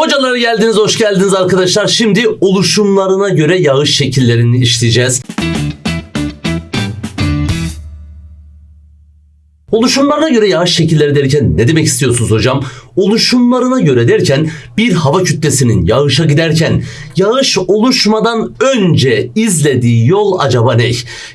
Hocalara geldiniz, hoş geldiniz arkadaşlar. Şimdi oluşumlarına göre yağış şekillerini işleyeceğiz. Oluşumlarına göre yağış şekilleri derken ne demek istiyorsunuz hocam? Oluşumlarına göre derken bir hava kütlesinin yağışa giderken yağış oluşmadan önce izlediği yol acaba ne?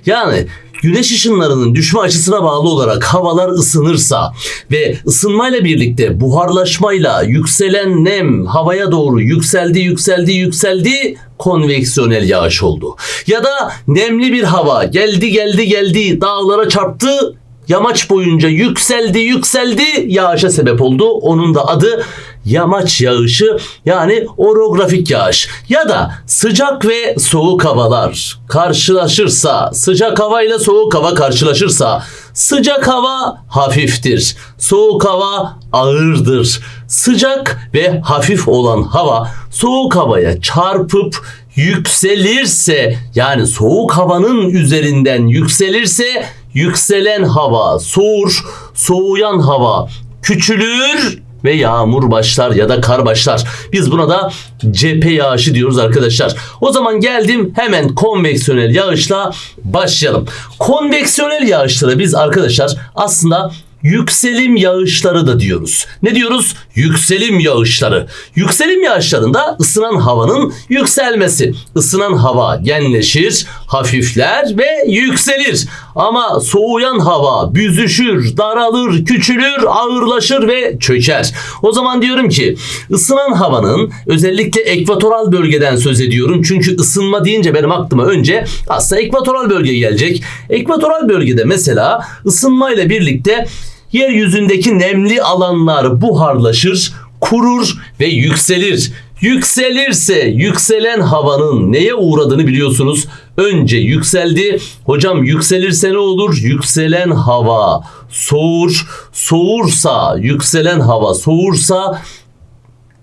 Yani güneş ışınlarının düşme açısına bağlı olarak havalar ısınırsa ve ısınmayla birlikte buharlaşmayla yükselen nem havaya doğru yükseldi yükseldi yükseldi konveksiyonel yağış oldu. Ya da nemli bir hava geldi geldi geldi dağlara çarptı yamaç boyunca yükseldi yükseldi yağışa sebep oldu. Onun da adı yamaç yağışı yani orografik yağış. Ya da sıcak ve soğuk havalar karşılaşırsa, sıcak hava ile soğuk hava karşılaşırsa sıcak hava hafiftir, soğuk hava ağırdır. Sıcak ve hafif olan hava soğuk havaya çarpıp yükselirse yani soğuk havanın üzerinden yükselirse yükselen hava soğur, soğuyan hava küçülür ve yağmur başlar ya da kar başlar. Biz buna da cephe yağışı diyoruz arkadaşlar. O zaman geldim hemen konveksiyonel yağışla başlayalım. Konveksiyonel yağışlara biz arkadaşlar aslında yükselim yağışları da diyoruz. Ne diyoruz? Yükselim yağışları. Yükselim yağışlarında ısınan havanın yükselmesi. Isınan hava genleşir, hafifler ve yükselir. Ama soğuyan hava büzüşür, daralır, küçülür, ağırlaşır ve çöker. O zaman diyorum ki ısınan havanın özellikle ekvatoral bölgeden söz ediyorum. Çünkü ısınma deyince benim aklıma önce aslında ekvatoral bölge gelecek. Ekvatoral bölgede mesela ısınmayla birlikte yeryüzündeki nemli alanlar buharlaşır, kurur ve yükselir. Yükselirse yükselen havanın neye uğradığını biliyorsunuz. Önce yükseldi. Hocam yükselirse ne olur? Yükselen hava soğur. Soğursa yükselen hava soğursa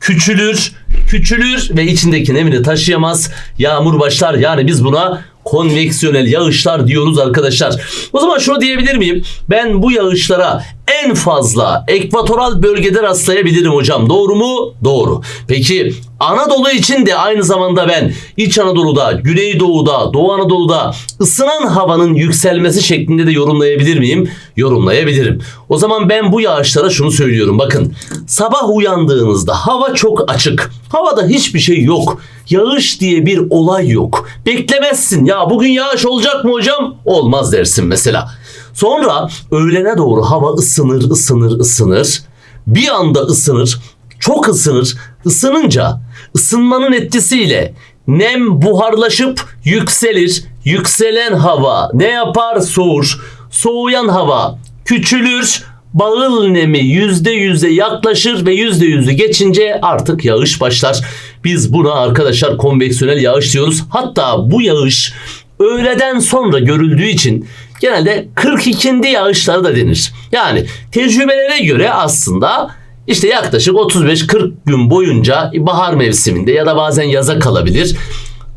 küçülür, küçülür ve içindeki nemini taşıyamaz. Yağmur başlar. Yani biz buna konveksiyonel yağışlar diyoruz arkadaşlar. O zaman şunu diyebilir miyim? Ben bu yağışlara en fazla ekvatoral bölgede rastlayabilirim hocam. Doğru mu? Doğru. Peki Anadolu için de aynı zamanda ben İç Anadolu'da, Güneydoğu'da, Doğu Anadolu'da ısınan havanın yükselmesi şeklinde de yorumlayabilir miyim? Yorumlayabilirim. O zaman ben bu yağışlara şunu söylüyorum. Bakın sabah uyandığınızda hava çok açık. Havada hiçbir şey yok. Yağış diye bir olay yok. Beklemezsin. Ya bugün yağış olacak mı hocam? Olmaz dersin mesela. Sonra öğlene doğru hava ısınır, ısınır, ısınır. Bir anda ısınır, çok ısınır. Isınınca ısınmanın etkisiyle nem buharlaşıp yükselir. Yükselen hava ne yapar? Soğur. Soğuyan hava küçülür. Bağıl nemi yüzde yüze yaklaşır ve yüzde yüzü geçince artık yağış başlar. Biz buna arkadaşlar konveksiyonel yağış diyoruz. Hatta bu yağış öğleden sonra görüldüğü için genelde 42. yağışları da denir. Yani tecrübelere göre aslında işte yaklaşık 35-40 gün boyunca bahar mevsiminde ya da bazen yaza kalabilir.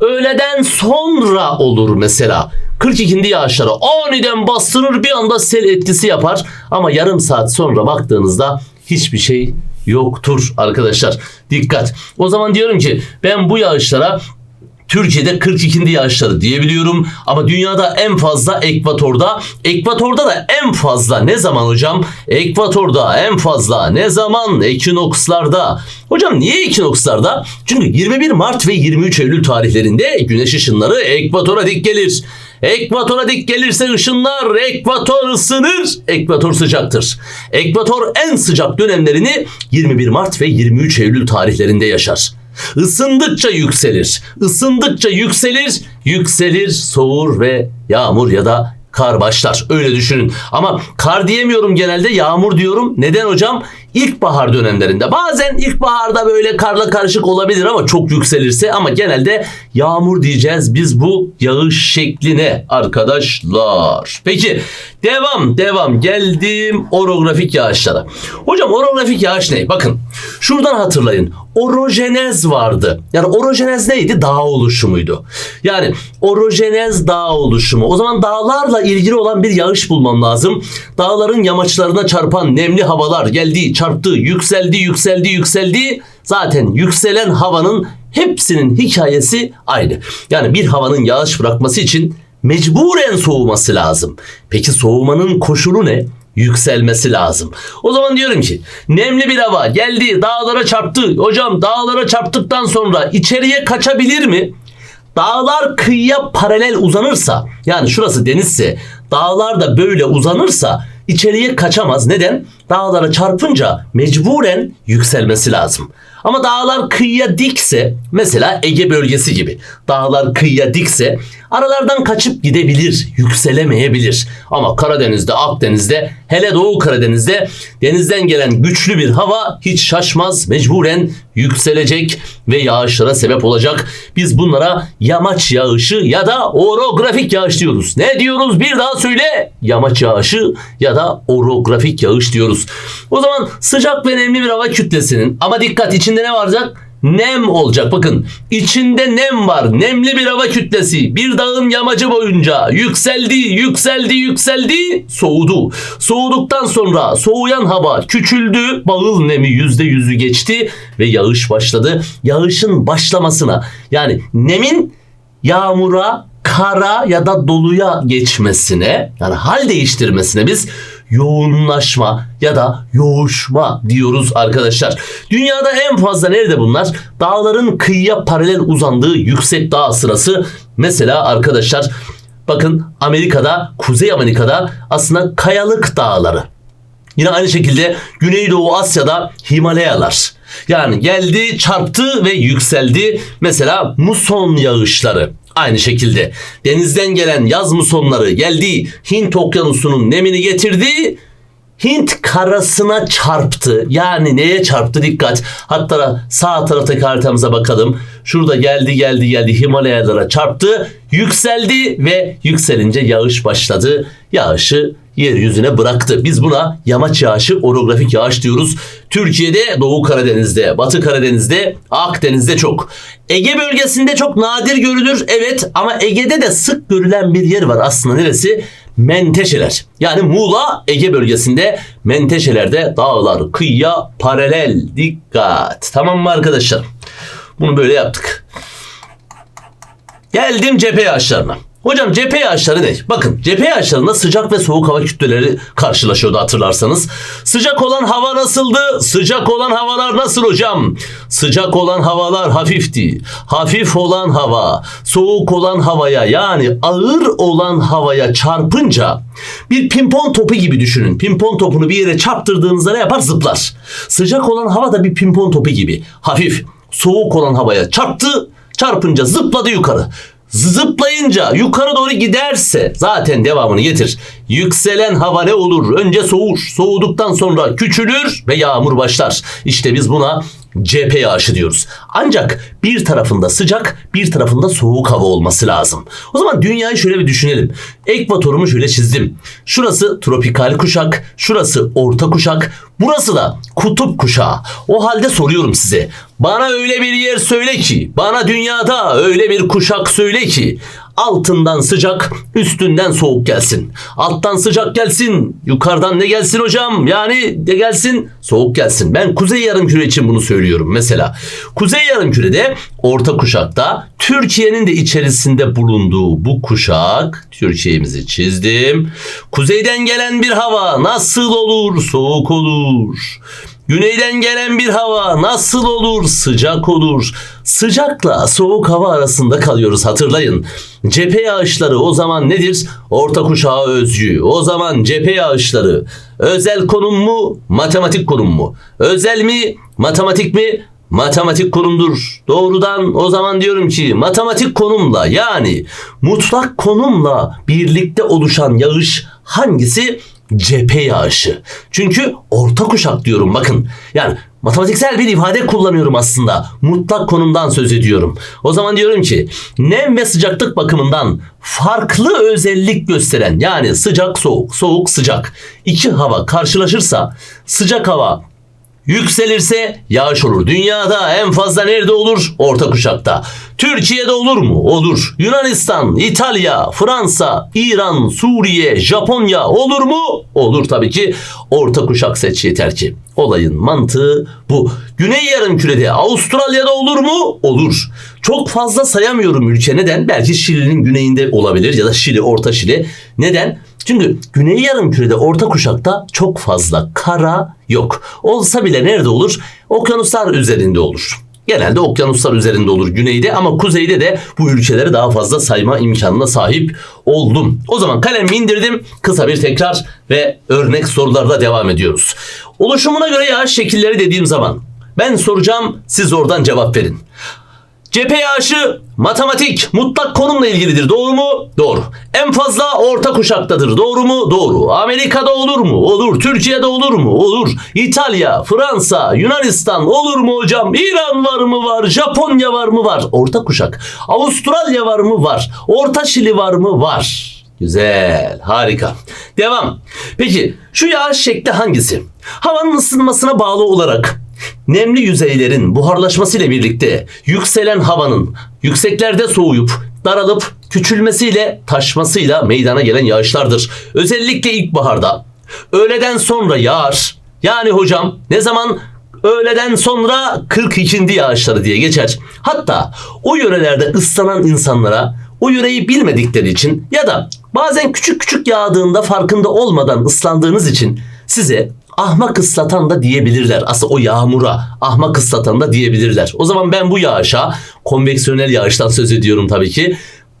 Öğleden sonra olur mesela. 42. yağışları aniden bastırır bir anda sel etkisi yapar. Ama yarım saat sonra baktığınızda hiçbir şey yoktur arkadaşlar. Dikkat. O zaman diyorum ki ben bu yağışlara Türkiye'de 42. yağışları diyebiliyorum ama dünyada en fazla ekvatorda. Ekvatorda da en fazla ne zaman hocam? Ekvatorda en fazla ne zaman? Ekinokslarda. Hocam niye ekinokslarda? Çünkü 21 Mart ve 23 Eylül tarihlerinde güneş ışınları ekvatora dik gelir. Ekvatora dik gelirse ışınlar ekvator ısınır, ekvator sıcaktır. Ekvator en sıcak dönemlerini 21 Mart ve 23 Eylül tarihlerinde yaşar. Isındıkça yükselir. Isındıkça yükselir, yükselir, soğur ve yağmur ya da kar başlar. Öyle düşünün. Ama kar diyemiyorum genelde yağmur diyorum. Neden hocam? İlkbahar dönemlerinde. Bazen ilkbaharda böyle karla karışık olabilir ama çok yükselirse ama genelde yağmur diyeceğiz biz bu yağış şekline arkadaşlar. Peki devam devam geldim orografik yağışlara. Hocam orografik yağış ne? Bakın şuradan hatırlayın. Orojenez vardı. Yani orojenez neydi? Dağ oluşumuydu. Yani orojenez dağ oluşumu. O zaman dağlarla ilgili olan bir yağış bulmam lazım. Dağların yamaçlarına çarpan nemli havalar geldi, çarptı, yükseldi, yükseldi, yükseldi Zaten yükselen havanın hepsinin hikayesi aynı. Yani bir havanın yağış bırakması için mecburen soğuması lazım. Peki soğumanın koşulu ne? Yükselmesi lazım. O zaman diyorum ki nemli bir hava geldi dağlara çarptı. Hocam dağlara çarptıktan sonra içeriye kaçabilir mi? Dağlar kıyıya paralel uzanırsa yani şurası denizse dağlar da böyle uzanırsa içeriye kaçamaz. Neden? Dağlara çarpınca mecburen yükselmesi lazım. Ama dağlar kıyıya dikse mesela Ege bölgesi gibi dağlar kıyıya dikse aralardan kaçıp gidebilir, yükselemeyebilir. Ama Karadeniz'de, Akdeniz'de, hele Doğu Karadeniz'de denizden gelen güçlü bir hava hiç şaşmaz, mecburen yükselecek ve yağışlara sebep olacak. Biz bunlara yamaç yağışı ya da orografik yağış diyoruz. Ne diyoruz? Bir daha söyle. Yamaç yağışı ya da orografik yağış diyoruz. O zaman sıcak ve nemli bir hava kütlesinin ama dikkat içinde ne varacak? Nem olacak. Bakın içinde nem var. Nemli bir hava kütlesi bir dağın yamacı boyunca yükseldi, yükseldi, yükseldi, soğudu. Soğuduktan sonra soğuyan hava küçüldü. Bağıl nemi yüzde yüzü geçti ve yağış başladı. Yağışın başlamasına yani nemin yağmura, kara ya da doluya geçmesine yani hal değiştirmesine biz yoğunlaşma ya da yoğuşma diyoruz arkadaşlar. Dünyada en fazla nerede bunlar? Dağların kıyıya paralel uzandığı yüksek dağ sırası. Mesela arkadaşlar bakın Amerika'da, Kuzey Amerika'da aslında kayalık dağları. Yine aynı şekilde Güneydoğu Asya'da Himalayalar. Yani geldi, çarptı ve yükseldi. Mesela muson yağışları. Aynı şekilde denizden gelen yaz musonları geldi Hint okyanusunun nemini getirdi Hint karasına çarptı. Yani neye çarptı dikkat. Hatta sağ taraftaki haritamıza bakalım. Şurada geldi geldi geldi Himalayalara çarptı. Yükseldi ve yükselince yağış başladı. Yağışı yeryüzüne bıraktı. Biz buna yamaç yağışı, orografik yağış diyoruz. Türkiye'de Doğu Karadeniz'de, Batı Karadeniz'de, Akdeniz'de çok. Ege bölgesinde çok nadir görülür evet ama Ege'de de sık görülen bir yer var aslında neresi? Menteşeler. Yani Muğla Ege bölgesinde Menteşeler'de dağlar kıyıya paralel. Dikkat. Tamam mı arkadaşlar? Bunu böyle yaptık. Geldim cephe yağışlarına. Hocam cephe yağışları ne? Bakın cephe yağışlarında sıcak ve soğuk hava kütleleri karşılaşıyordu hatırlarsanız. Sıcak olan hava nasıldı? Sıcak olan havalar nasıl hocam? Sıcak olan havalar hafifti. Hafif olan hava soğuk olan havaya yani ağır olan havaya çarpınca bir pimpon topu gibi düşünün. Pimpon topunu bir yere çarptırdığınızda ne yapar? Zıplar. Sıcak olan hava da bir pimpon topu gibi. Hafif soğuk olan havaya çarptı çarpınca zıpladı yukarı zıplayınca yukarı doğru giderse zaten devamını getir. Yükselen hava ne olur? Önce soğur. Soğuduktan sonra küçülür ve yağmur başlar. İşte biz buna cephe yağışı diyoruz. Ancak bir tarafında sıcak, bir tarafında soğuk hava olması lazım. O zaman dünyayı şöyle bir düşünelim. Ekvatorumu şöyle çizdim. Şurası tropikal kuşak, şurası orta kuşak, burası da kutup kuşağı. O halde soruyorum size. Bana öyle bir yer söyle ki, bana dünyada öyle bir kuşak söyle ki altından sıcak, üstünden soğuk gelsin. Alttan sıcak gelsin, yukarıdan ne gelsin hocam? Yani de gelsin, soğuk gelsin. Ben Kuzey Yarımküre için bunu söylüyorum mesela. Kuzey Yarımküre'de orta kuşakta Türkiye'nin de içerisinde bulunduğu bu kuşak, Türkiye'mizi çizdim. Kuzeyden gelen bir hava nasıl olur? Soğuk olur. Güneyden gelen bir hava nasıl olur? Sıcak olur. Sıcakla soğuk hava arasında kalıyoruz hatırlayın. Cephe yağışları o zaman nedir? Orta kuşağa özgü. O zaman cephe yağışları özel konum mu? Matematik konum mu? Özel mi? Matematik mi? Matematik konumdur. Doğrudan o zaman diyorum ki matematik konumla yani mutlak konumla birlikte oluşan yağış hangisi? cephe yağışı. Çünkü orta kuşak diyorum bakın. Yani matematiksel bir ifade kullanıyorum aslında. Mutlak konumdan söz ediyorum. O zaman diyorum ki nem ve sıcaklık bakımından farklı özellik gösteren yani sıcak soğuk, soğuk sıcak iki hava karşılaşırsa sıcak hava yükselirse yağış olur. Dünyada en fazla nerede olur? Orta kuşakta. Türkiye'de olur mu? Olur. Yunanistan, İtalya, Fransa, İran, Suriye, Japonya olur mu? Olur tabii ki. Orta kuşak seç yeter ki. Olayın mantığı bu. Güney yarımkürede Avustralya'da olur mu? Olur. Çok fazla sayamıyorum ülke. Neden? Belki Şili'nin güneyinde olabilir ya da Şili, Orta Şili. Neden? Çünkü Güney Yarımküre'de orta kuşakta çok fazla kara yok. Olsa bile nerede olur? Okyanuslar üzerinde olur. Genelde okyanuslar üzerinde olur güneyde ama kuzeyde de bu ülkeleri daha fazla sayma imkanına sahip oldum. O zaman kalemimi indirdim. Kısa bir tekrar ve örnek sorularla devam ediyoruz. Oluşumuna göre yağış şekilleri dediğim zaman ben soracağım siz oradan cevap verin. Cephe yağışı matematik mutlak konumla ilgilidir. Doğru mu? Doğru. En fazla orta kuşaktadır. Doğru mu? Doğru. Amerika'da olur mu? Olur. Türkiye'de olur mu? Olur. İtalya, Fransa, Yunanistan olur mu hocam? İran var mı? Var. Japonya var mı? Var. Orta kuşak. Avustralya var mı? Var. Orta Şili var mı? Var. Güzel, harika. Devam. Peki şu yağış şekli hangisi? Havanın ısınmasına bağlı olarak nemli yüzeylerin buharlaşmasıyla birlikte yükselen havanın yükseklerde soğuyup daralıp küçülmesiyle taşmasıyla meydana gelen yağışlardır. Özellikle ilkbaharda öğleden sonra yağar. Yani hocam ne zaman öğleden sonra 42. yağışları diye geçer. Hatta o yörelerde ıslanan insanlara o yöreyi bilmedikleri için ya da bazen küçük küçük yağdığında farkında olmadan ıslandığınız için size ahmak ıslatan da diyebilirler. Aslında o yağmura ahmak ıslatan da diyebilirler. O zaman ben bu yağışa konveksiyonel yağıştan söz ediyorum tabii ki.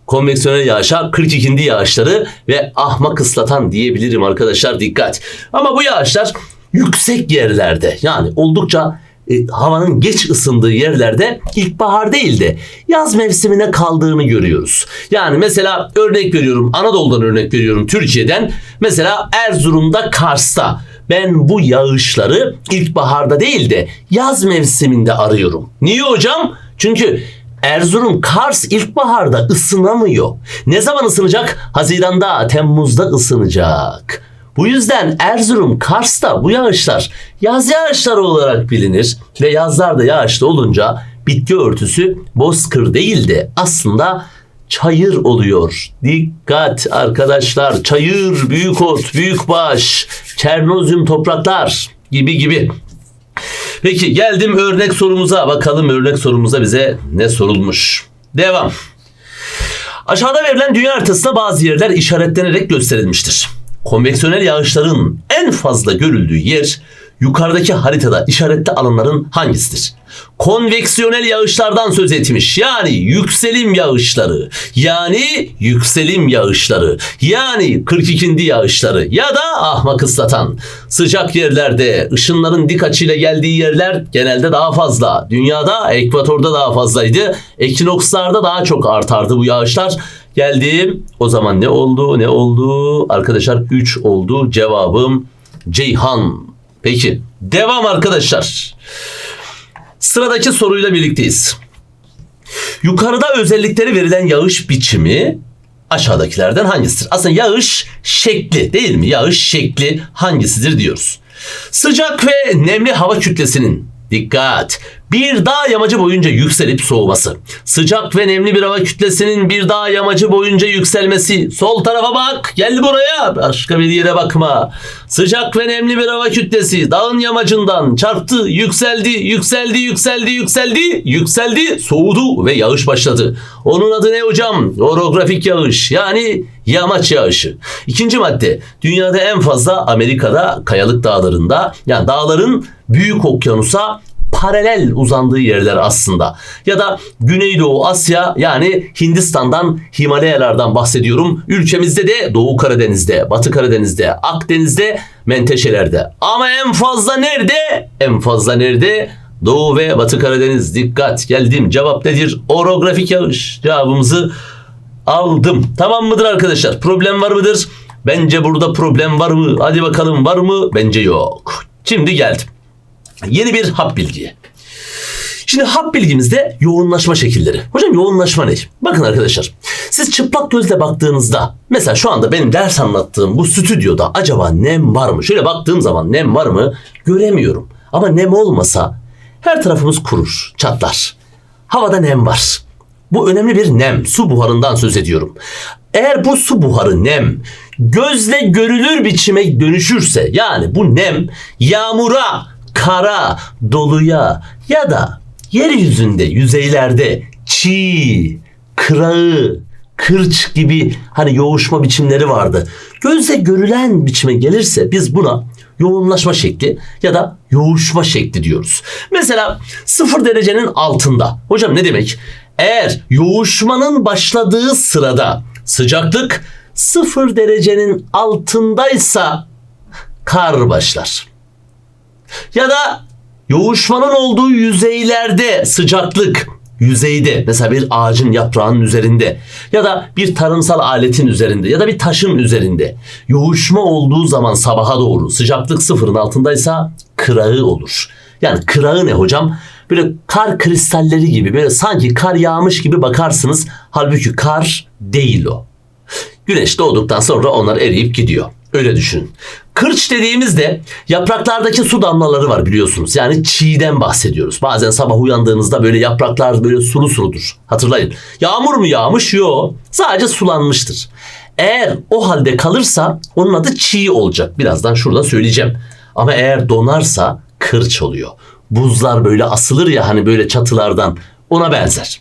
Konveksiyonel yağışa 42. yağışları ve ahmak ıslatan diyebilirim arkadaşlar dikkat. Ama bu yağışlar yüksek yerlerde yani oldukça e, havanın geç ısındığı yerlerde ilkbahar değil de yaz mevsimine kaldığını görüyoruz. Yani mesela örnek veriyorum Anadolu'dan örnek veriyorum Türkiye'den mesela Erzurum'da Kars'ta ben bu yağışları ilkbaharda değil de yaz mevsiminde arıyorum. Niye hocam? Çünkü Erzurum, Kars ilkbaharda ısınamıyor. Ne zaman ısınacak? Haziranda, Temmuz'da ısınacak. Bu yüzden Erzurum, Kars'ta bu yağışlar yaz yağışları olarak bilinir ve yazlarda yağışlı olunca bitki örtüsü bozkır değil de aslında çayır oluyor. Dikkat arkadaşlar çayır, büyük ot, büyük baş, çernozyum topraklar gibi gibi. Peki geldim örnek sorumuza bakalım örnek sorumuza bize ne sorulmuş. Devam. Aşağıda verilen dünya haritasına bazı yerler işaretlenerek gösterilmiştir. Konveksiyonel yağışların en fazla görüldüğü yer yukarıdaki haritada işaretli alanların hangisidir? Konveksiyonel yağışlardan söz etmiş. Yani yükselim yağışları. Yani yükselim yağışları. Yani 42. yağışları ya da ahmak ıslatan. Sıcak yerlerde ışınların dik açıyla geldiği yerler genelde daha fazla. Dünyada ekvatorda daha fazlaydı. Ekinokslarda daha çok artardı bu yağışlar. Geldim. O zaman ne oldu? Ne oldu? Arkadaşlar 3 oldu. Cevabım Ceyhan. Peki. Devam arkadaşlar. Sıradaki soruyla birlikteyiz. Yukarıda özellikleri verilen yağış biçimi aşağıdakilerden hangisidir? Aslında yağış şekli değil mi? Yağış şekli hangisidir diyoruz. Sıcak ve nemli hava kütlesinin dikkat bir dağ yamacı boyunca yükselip soğuması. Sıcak ve nemli bir hava kütlesinin bir dağ yamacı boyunca yükselmesi. Sol tarafa bak. Gel buraya. Başka bir yere bakma. Sıcak ve nemli bir hava kütlesi dağın yamacından çarptı, yükseldi, yükseldi, yükseldi, yükseldi, yükseldi, soğudu ve yağış başladı. Onun adı ne hocam? Orografik yağış. Yani yamaç yağışı. İkinci madde. Dünyada en fazla Amerika'da kayalık dağlarında yani dağların büyük okyanusa paralel uzandığı yerler aslında. Ya da Güneydoğu Asya yani Hindistan'dan Himalayalardan bahsediyorum. Ülkemizde de Doğu Karadeniz'de, Batı Karadeniz'de, Akdeniz'de, Menteşeler'de. Ama en fazla nerede? En fazla nerede? Doğu ve Batı Karadeniz. Dikkat geldim. Cevap nedir? Orografik yağış. Cevabımızı aldım. Tamam mıdır arkadaşlar? Problem var mıdır? Bence burada problem var mı? Hadi bakalım var mı? Bence yok. Şimdi geldim. Yeni bir hap bilgi. Şimdi hap bilgimizde yoğunlaşma şekilleri. Hocam yoğunlaşma ne? Bakın arkadaşlar. Siz çıplak gözle baktığınızda mesela şu anda benim ders anlattığım bu stüdyoda acaba nem var mı? Şöyle baktığım zaman nem var mı? Göremiyorum. Ama nem olmasa her tarafımız kurur, çatlar. Havada nem var. Bu önemli bir nem, su buharından söz ediyorum. Eğer bu su buharı nem gözle görülür biçime dönüşürse yani bu nem yağmura, kara, doluya ya da yeryüzünde yüzeylerde çiğ, kırağı, kırç gibi hani yoğuşma biçimleri vardı. Gözle görülen biçime gelirse biz buna yoğunlaşma şekli ya da yoğuşma şekli diyoruz. Mesela sıfır derecenin altında. Hocam ne demek? Eğer yoğuşmanın başladığı sırada sıcaklık sıfır derecenin altındaysa kar başlar. Ya da yoğuşmanın olduğu yüzeylerde sıcaklık yüzeyde mesela bir ağacın yaprağının üzerinde ya da bir tarımsal aletin üzerinde ya da bir taşın üzerinde yoğuşma olduğu zaman sabaha doğru sıcaklık sıfırın altındaysa kırağı olur. Yani kırağı ne hocam? Böyle kar kristalleri gibi böyle sanki kar yağmış gibi bakarsınız. Halbuki kar değil o. Güneş doğduktan sonra onlar eriyip gidiyor. Öyle düşünün. Kırç dediğimizde yapraklardaki su damlaları var biliyorsunuz. Yani çiğden bahsediyoruz. Bazen sabah uyandığınızda böyle yapraklar böyle sulu suludur. Hatırlayın. Yağmur mu yağmış? Yok. Sadece sulanmıştır. Eğer o halde kalırsa onun adı çiğ olacak. Birazdan şurada söyleyeceğim. Ama eğer donarsa kırç oluyor. Buzlar böyle asılır ya hani böyle çatılardan ona benzer.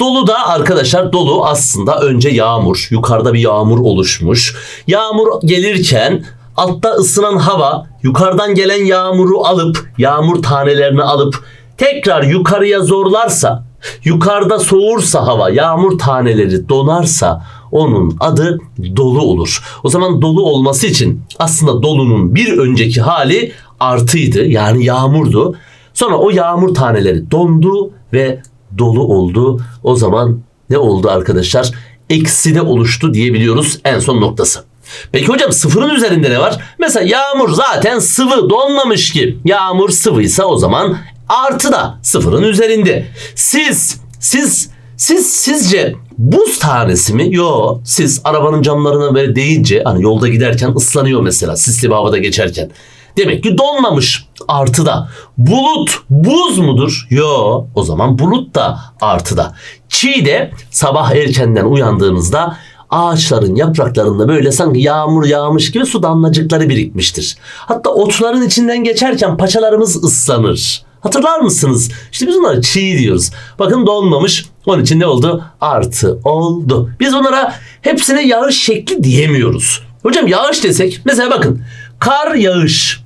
Dolu da arkadaşlar dolu aslında önce yağmur. Yukarıda bir yağmur oluşmuş. Yağmur gelirken altta ısınan hava yukarıdan gelen yağmuru alıp yağmur tanelerini alıp tekrar yukarıya zorlarsa yukarıda soğursa hava yağmur taneleri donarsa onun adı dolu olur. O zaman dolu olması için aslında dolunun bir önceki hali artıydı yani yağmurdu. Sonra o yağmur taneleri dondu ve dolu oldu. O zaman ne oldu arkadaşlar? Ekside oluştu diyebiliyoruz en son noktası. Peki hocam sıfırın üzerinde ne var? Mesela yağmur zaten sıvı donmamış ki. Yağmur sıvıysa o zaman artı da sıfırın üzerinde. Siz, siz, siz sizce buz tanesi mi? Yo, siz arabanın camlarına böyle değince hani yolda giderken ıslanıyor mesela sisli bir havada geçerken. Demek ki donmamış artıda. Bulut buz mudur? Yo o zaman bulut da artıda. Çiğ de sabah erkenden uyandığınızda ağaçların yapraklarında böyle sanki yağmur yağmış gibi su damlacıkları birikmiştir. Hatta otların içinden geçerken paçalarımız ıslanır. Hatırlar mısınız? İşte biz onlara çiğ diyoruz. Bakın donmamış. Onun için ne oldu? Artı oldu. Biz onlara hepsine yağış şekli diyemiyoruz. Hocam yağış desek mesela bakın kar yağış,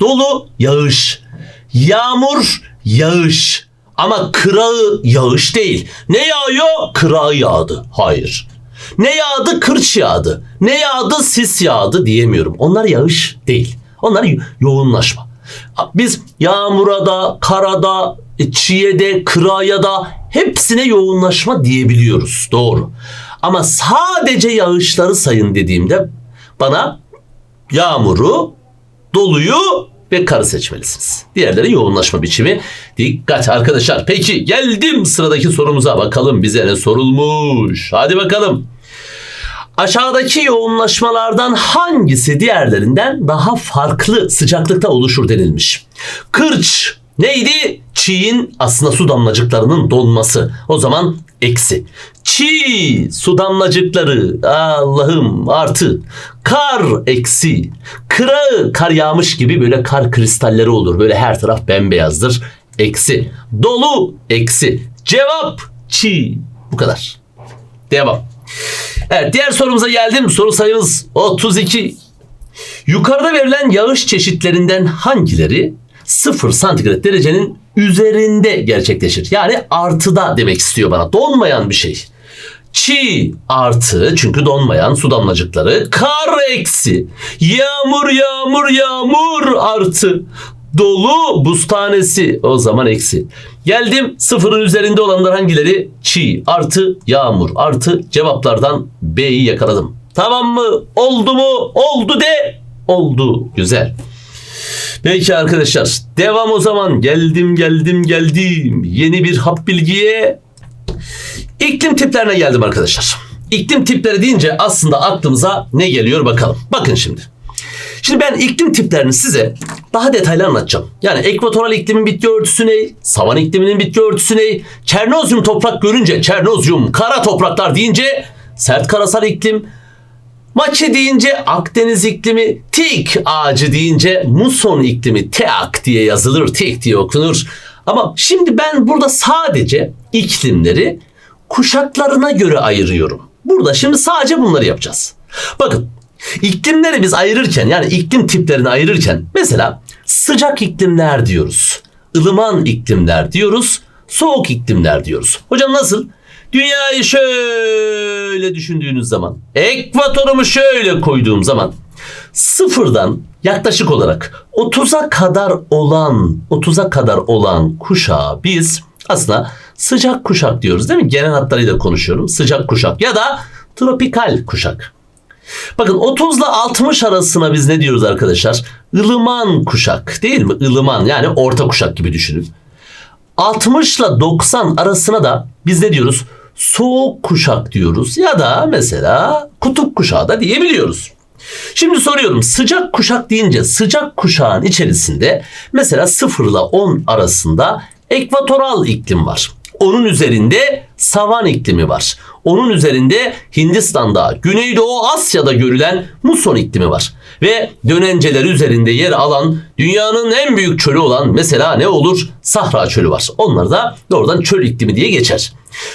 dolu yağış, yağmur yağış ama kırağı yağış değil. Ne yağıyor? Kırağı yağdı. Hayır. Ne yağdı? Kırç yağdı. Ne yağdı? Sis yağdı diyemiyorum. Onlar yağış değil. Onlar yo- yoğunlaşma. Biz yağmura da, karada, e, çiğe de, kıraya da hepsine yoğunlaşma diyebiliyoruz. Doğru. Ama sadece yağışları sayın dediğimde bana yağmuru, doluyu ve karı seçmelisiniz. Diğerleri yoğunlaşma biçimi. Dikkat arkadaşlar. Peki geldim sıradaki sorumuza bakalım bize ne sorulmuş. Hadi bakalım. Aşağıdaki yoğunlaşmalardan hangisi diğerlerinden daha farklı sıcaklıkta oluşur denilmiş. Kırç neydi? Çiğin aslında su damlacıklarının donması. O zaman eksi. Çiğ su damlacıkları Allah'ım artı. Kar eksi. Kırağı kar yağmış gibi böyle kar kristalleri olur. Böyle her taraf bembeyazdır. Eksi. Dolu eksi. Cevap çiğ. Bu kadar. Devam. Evet diğer sorumuza geldim. Soru sayımız 32. Yukarıda verilen yağış çeşitlerinden hangileri 0 santigrat derecenin üzerinde gerçekleşir? Yani artıda demek istiyor bana. Donmayan bir şey. Çiğ artı çünkü donmayan su damlacıkları. Kar eksi. Yağmur yağmur yağmur artı. Dolu buz tanesi o zaman eksi. Geldim sıfırın üzerinde olanlar hangileri? Çiğ artı yağmur artı cevaplardan B'yi yakaladım. Tamam mı? Oldu mu? Oldu de. Oldu. Güzel. Peki arkadaşlar devam o zaman geldim geldim geldim yeni bir hap bilgiye İklim tiplerine geldim arkadaşlar. İklim tipleri deyince aslında aklımıza ne geliyor bakalım. Bakın şimdi. Şimdi ben iklim tiplerini size daha detaylı anlatacağım. Yani ekvatoral iklimin bitki örtüsü ne? Savan ikliminin bitki örtüsü ne? Çernozyum toprak görünce, Çernozyum kara topraklar deyince sert karasal iklim, Maçı deyince Akdeniz iklimi, tik ağacı deyince muson iklimi, teak diye yazılır, tik diye okunur. Ama şimdi ben burada sadece iklimleri kuşaklarına göre ayırıyorum. Burada şimdi sadece bunları yapacağız. Bakın iklimleri biz ayırırken yani iklim tiplerini ayırırken mesela sıcak iklimler diyoruz. ılıman iklimler diyoruz. Soğuk iklimler diyoruz. Hocam nasıl? Dünyayı şöyle düşündüğünüz zaman, ekvatorumu şöyle koyduğum zaman sıfırdan yaklaşık olarak 30'a kadar olan 30'a kadar olan kuşağı biz aslında sıcak kuşak diyoruz değil mi? Genel hatlarıyla konuşuyorum. Sıcak kuşak ya da tropikal kuşak. Bakın 30 ile 60 arasına biz ne diyoruz arkadaşlar? Ilıman kuşak değil mi? Ilıman yani orta kuşak gibi düşünün. 60 ile 90 arasına da biz ne diyoruz? Soğuk kuşak diyoruz ya da mesela kutup kuşağı da diyebiliyoruz. Şimdi soruyorum sıcak kuşak deyince sıcak kuşağın içerisinde mesela 0 ile 10 arasında ekvatoral iklim var. Onun üzerinde savan iklimi var. Onun üzerinde Hindistan'da, Güneydoğu Asya'da görülen muson iklimi var. Ve dönenceler üzerinde yer alan dünyanın en büyük çölü olan mesela ne olur? Sahra çölü var. Onlar da doğrudan çöl iklimi diye geçer.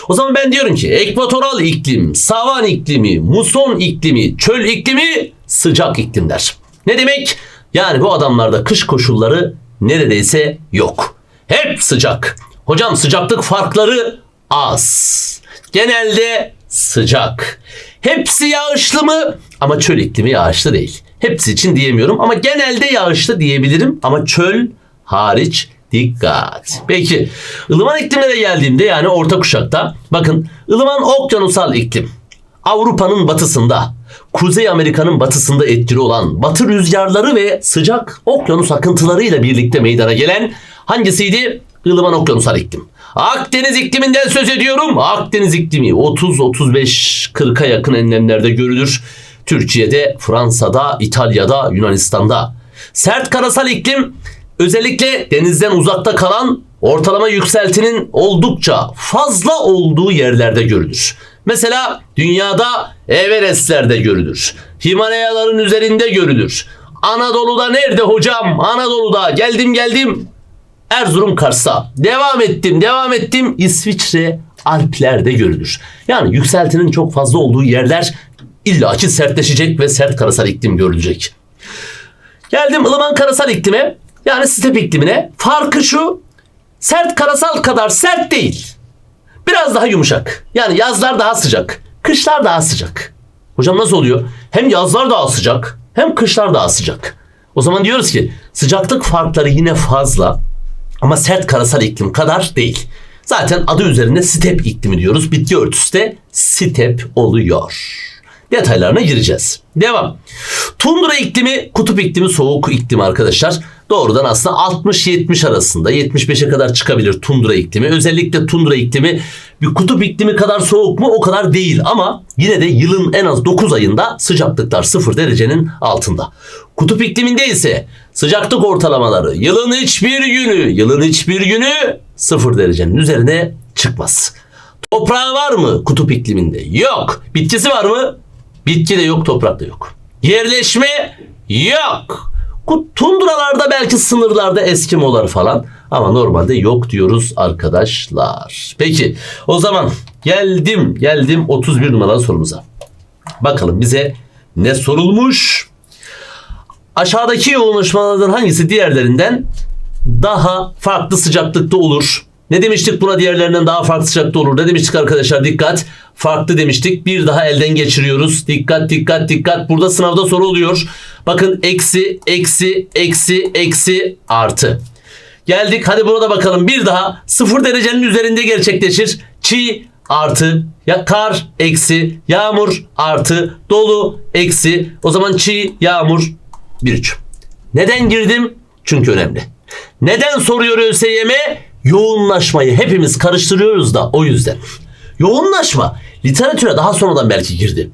O zaman ben diyorum ki ekvatoral iklim, savan iklimi, muson iklimi, çöl iklimi sıcak iklimler. Ne demek? Yani bu adamlarda kış koşulları neredeyse yok. Hep sıcak. Hocam sıcaklık farkları az. Genelde sıcak. Hepsi yağışlı mı? Ama çöl iklimi yağışlı değil. Hepsi için diyemiyorum ama genelde yağışlı diyebilirim ama çöl hariç dikkat. Peki ılıman iklimlere geldiğimde yani orta kuşakta bakın ılıman okyanusal iklim Avrupa'nın batısında Kuzey Amerika'nın batısında etkili olan batı rüzgarları ve sıcak okyanus akıntılarıyla birlikte meydana gelen hangisiydi? Ilıman okyanusal iklim. Akdeniz ikliminden söz ediyorum. Akdeniz iklimi 30-35-40'a yakın enlemlerde görülür. Türkiye'de, Fransa'da, İtalya'da, Yunanistan'da. Sert karasal iklim özellikle denizden uzakta kalan ortalama yükseltinin oldukça fazla olduğu yerlerde görülür. Mesela dünyada Everest'lerde görülür. Himalayaların üzerinde görülür. Anadolu'da nerede hocam? Anadolu'da geldim geldim. Erzurum Kars'a. Devam ettim, devam ettim. İsviçre Alplerde görülür. Yani yükseltinin çok fazla olduğu yerler illaki sertleşecek ve sert karasal iklim görülecek. Geldim ılıman karasal iklime. Yani step iklimine. Farkı şu. Sert karasal kadar sert değil. Biraz daha yumuşak. Yani yazlar daha sıcak. Kışlar daha sıcak. Hocam nasıl oluyor? Hem yazlar daha sıcak hem kışlar daha sıcak. O zaman diyoruz ki sıcaklık farkları yine fazla. Ama sert karasal iklim kadar değil. Zaten adı üzerinde step iklimi diyoruz. Bitki örtüsü de step oluyor. Detaylarına gireceğiz. Devam. Tundra iklimi, kutup iklimi, soğuk iklim arkadaşlar. Doğrudan aslında 60-70 arasında 75'e kadar çıkabilir tundra iklimi. Özellikle tundra iklimi bir kutup iklimi kadar soğuk mu o kadar değil ama yine de yılın en az 9 ayında sıcaklıklar 0 derecenin altında. Kutup ikliminde ise sıcaklık ortalamaları yılın hiçbir günü, yılın hiçbir günü 0 derecenin üzerine çıkmaz. Toprağı var mı kutup ikliminde? Yok. Bitkisi var mı? Bitki de yok, toprak da yok. Yerleşme yok. Tundralarda belki sınırlarda Eskimolar falan ama normalde yok diyoruz arkadaşlar. Peki o zaman geldim geldim 31 numaralı sorumuza. Bakalım bize ne sorulmuş? Aşağıdaki yoğunlaşmalardan hangisi diğerlerinden daha farklı sıcaklıkta olur? Ne demiştik buna diğerlerinden daha farklı sıcakta olur? Ne demiştik arkadaşlar? Dikkat. Farklı demiştik. Bir daha elden geçiriyoruz. Dikkat dikkat dikkat. Burada sınavda soru oluyor. Bakın eksi eksi eksi eksi artı. Geldik hadi burada bakalım. Bir daha sıfır derecenin üzerinde gerçekleşir. Çiğ artı ya kar eksi yağmur artı dolu eksi o zaman çiğ yağmur bir üç. Neden girdim? Çünkü önemli. Neden soruyor ÖSYM? yoğunlaşmayı hepimiz karıştırıyoruz da o yüzden. Yoğunlaşma literatüre daha sonradan belki girdi.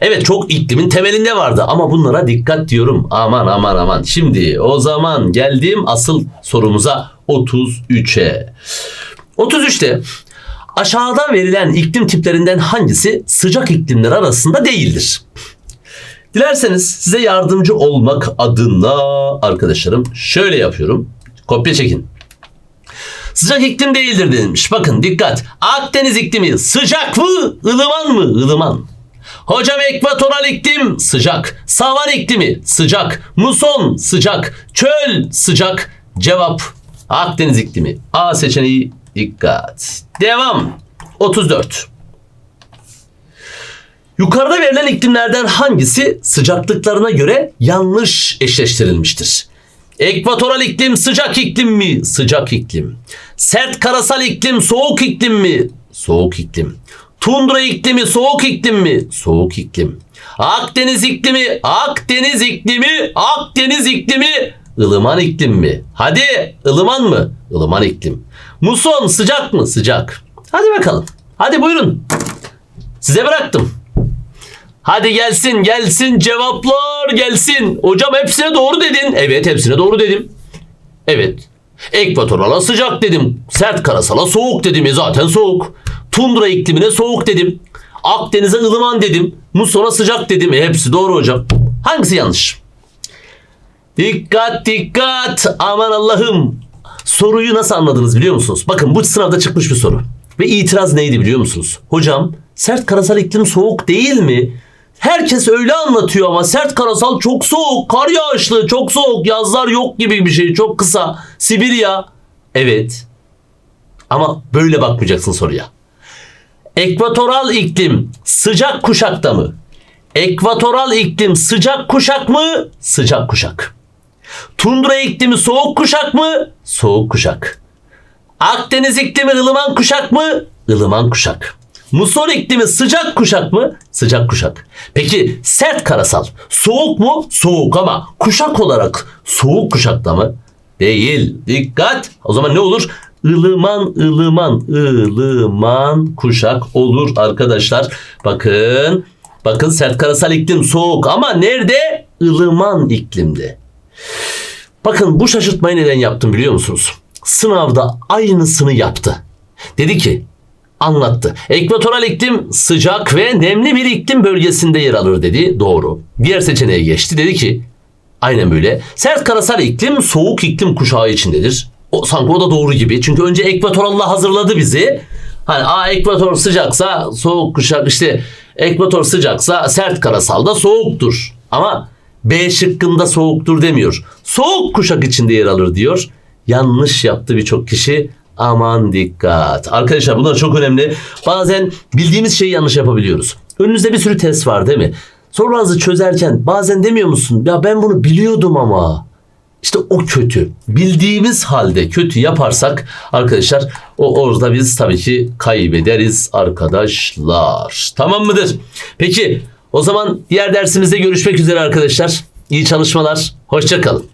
Evet çok iklimin temelinde vardı ama bunlara dikkat diyorum. Aman aman aman. Şimdi o zaman geldim asıl sorumuza 33'e. 33'te aşağıda verilen iklim tiplerinden hangisi sıcak iklimler arasında değildir? Dilerseniz size yardımcı olmak adına arkadaşlarım şöyle yapıyorum. Kopya çekin. Sıcak iklim değildir denilmiş. Bakın dikkat. Akdeniz iklimi sıcak mı, ılıman mı? ılıman. Hocam ekvatoral iklim sıcak. Savan iklimi sıcak. Muson sıcak. Çöl sıcak. Cevap Akdeniz iklimi. A seçeneği dikkat. Devam. 34. Yukarıda verilen iklimlerden hangisi sıcaklıklarına göre yanlış eşleştirilmiştir? Ekvatoral iklim sıcak iklim mi? Sıcak iklim. Sert karasal iklim soğuk iklim mi? Soğuk iklim. Tundra iklimi soğuk iklim mi? Soğuk iklim. Akdeniz iklimi, Akdeniz iklimi, Akdeniz iklimi, ılıman iklim mi? Hadi, ılıman mı? Ilıman iklim. Muson sıcak mı? Sıcak. Hadi bakalım. Hadi buyurun. Size bıraktım. Hadi gelsin gelsin cevaplar gelsin. Hocam hepsine doğru dedin. Evet hepsine doğru dedim. Evet. Ekvatorala sıcak dedim. Sert karasala soğuk dedim. E zaten soğuk. Tundra iklimine soğuk dedim. Akdeniz'e ılıman dedim. Muson'a sıcak dedim. E hepsi doğru hocam. Hangisi yanlış? Dikkat dikkat. Aman Allah'ım. Soruyu nasıl anladınız biliyor musunuz? Bakın bu sınavda çıkmış bir soru. Ve itiraz neydi biliyor musunuz? Hocam sert karasal iklim soğuk değil mi? Herkes öyle anlatıyor ama sert karasal çok soğuk, kar yağışlı, çok soğuk, yazlar yok gibi bir şey, çok kısa. Sibirya. Evet. Ama böyle bakmayacaksın soruya. Ekvatoral iklim sıcak kuşakta mı? Ekvatoral iklim sıcak kuşak mı? Sıcak kuşak. Tundra iklimi soğuk kuşak mı? Soğuk kuşak. Akdeniz iklimi ılıman kuşak mı? Ilıman kuşak. Muson iklimi sıcak kuşak mı? Sıcak kuşak. Peki sert karasal soğuk mu? Soğuk ama kuşak olarak soğuk kuşakta mı? Değil. Dikkat. O zaman ne olur? Ilıman ılıman ılıman kuşak olur arkadaşlar. Bakın. Bakın sert karasal iklim soğuk ama nerede? ılıman iklimde. Bakın bu şaşırtmayı neden yaptım biliyor musunuz? Sınavda aynısını yaptı. Dedi ki anlattı. Ekvatoral iklim sıcak ve nemli bir iklim bölgesinde yer alır dedi. Doğru. Diğer seçeneğe geçti. Dedi ki aynen böyle. Sert karasal iklim soğuk iklim kuşağı içindedir. O, sanki o da doğru gibi. Çünkü önce ekvatoralla hazırladı bizi. Hani a ekvator sıcaksa soğuk kuşak işte ekvator sıcaksa sert karasal da soğuktur. Ama B şıkkında soğuktur demiyor. Soğuk kuşak içinde yer alır diyor. Yanlış yaptı birçok kişi. Aman dikkat. Arkadaşlar bunlar çok önemli. Bazen bildiğimiz şeyi yanlış yapabiliyoruz. Önünüzde bir sürü test var değil mi? Sorularınızı çözerken bazen demiyor musun? Ya ben bunu biliyordum ama. İşte o kötü. Bildiğimiz halde kötü yaparsak arkadaşlar o orada biz tabii ki kaybederiz arkadaşlar. Tamam mıdır? Peki o zaman diğer dersimizde görüşmek üzere arkadaşlar. İyi çalışmalar. Hoşçakalın.